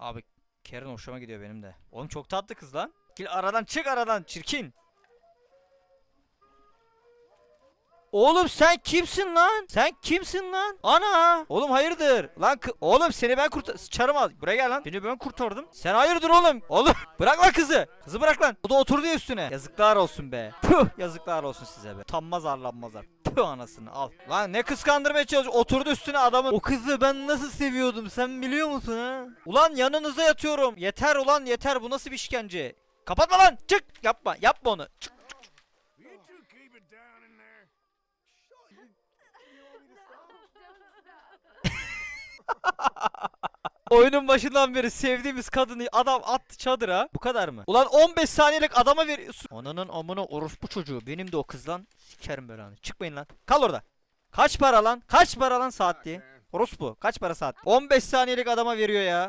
Abi Karen hoşuma gidiyor benim de. Oğlum çok tatlı kız lan. Gel aradan çık aradan çirkin. Oğlum sen kimsin lan? Sen kimsin lan? Ana! Oğlum hayırdır? Lan oğlum seni ben kurtar... Sıçarım al. Buraya gel lan. Seni ben kurtardım. Sen hayırdır oğlum? Oğlum bırak lan kızı. Kızı bırak lan. O da oturdu üstüne. Yazıklar olsun be. Puh yazıklar olsun size be. Utanmaz arlanmazlar. Puh anasını al. Lan ne kıskandırmaya çalışıyor? Oturdu üstüne adamın. O kızı ben nasıl seviyordum sen biliyor musun ha? Ulan yanınıza yatıyorum. Yeter ulan yeter bu nasıl bir işkence? Kapatma lan. Çık. Yapma. Yapma onu. Çık. Oyunun başından beri sevdiğimiz kadını adam attı çadıra. Bu kadar mı? Ulan 15 saniyelik adama veriyorsun. Ananın amına orospu çocuğu. Benim de o kız lan. Sikerim böyle hani. Çıkmayın lan. Kal orada. Kaç para lan? Kaç para lan saat diye? Orospu. Kaç para saat? 15 saniyelik adama veriyor ya.